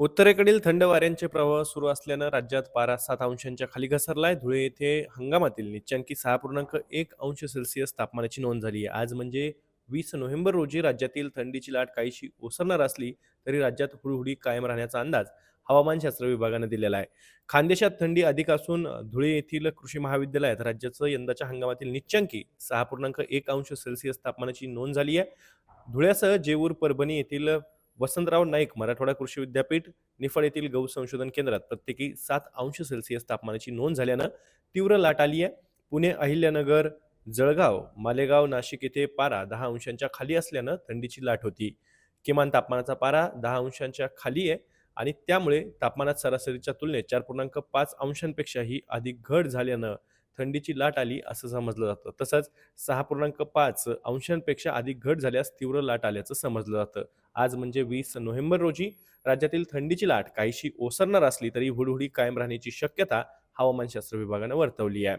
उत्तरेकडील थंड वाऱ्यांचे प्रवाह सुरू असल्यानं राज्यात पारा सात अंशांच्या खाली घसरलाय. धुळे येथे हंगामातील निच्चांकी सहा पूर्णांक एक अंश सेल्सिअस तापमानाची नोंद झाली आहे. आज म्हणजे वीस नोव्हेंबर रोजी राज्यातील थंडीची लाट काहीशी ओसरणार असली तरी राज्यात हुळहुळी कायम राहण्याचा अंदाज हवामानशास्त्र विभागानं दिलेला आहे. खानदेशात थंडी अधिक असून धुळे येथील कृषी महाविद्यालयात राज्याचं यंदाच्या हंगामातील निच्चांकी सहा पूर्णांक एक अंश सेल्सिअस तापमानाची नोंद झाली आहे. धुळ्यासह जेऊर परभणी येथील वसंतराव नाईक मराठवाडा कृषी विद्यापीठ निफाड येथील गहू संशोधन केंद्रात प्रत्येकी सात अंश सेल्सिअस तापमानाची नोंद झाल्यानं तीव्र लाट आली आहे. पुणे अहिल्यानगर जळगाव मालेगाव नाशिक येथे पारा दहा अंशांच्या खाली असल्यानं थंडीची लाट होती. किमान तापमानाचा पारा दहा अंशांच्या खाली आहे आणि त्यामुळे तापमानात सरासरीच्या तुलनेत चार पूर्णांक पाच अंशांपेक्षाही अधिक घट झाल्यानं थंडीची लाट आली असं समजलं जातं. तसंच सहा पूर्णांक पाच अंशांपेक्षा अधिक घट झाल्यास तीव्र लाट आल्याचं समजलं जातं. आज म्हणजे वीस नोव्हेंबर रोजी राज्यातील थंडीची लाट काहीशी ओसरणार असली तरी हुडहुडी कायम राहण्याची शक्यता हवामानशास्त्र विभागानं वर्तवली आहे.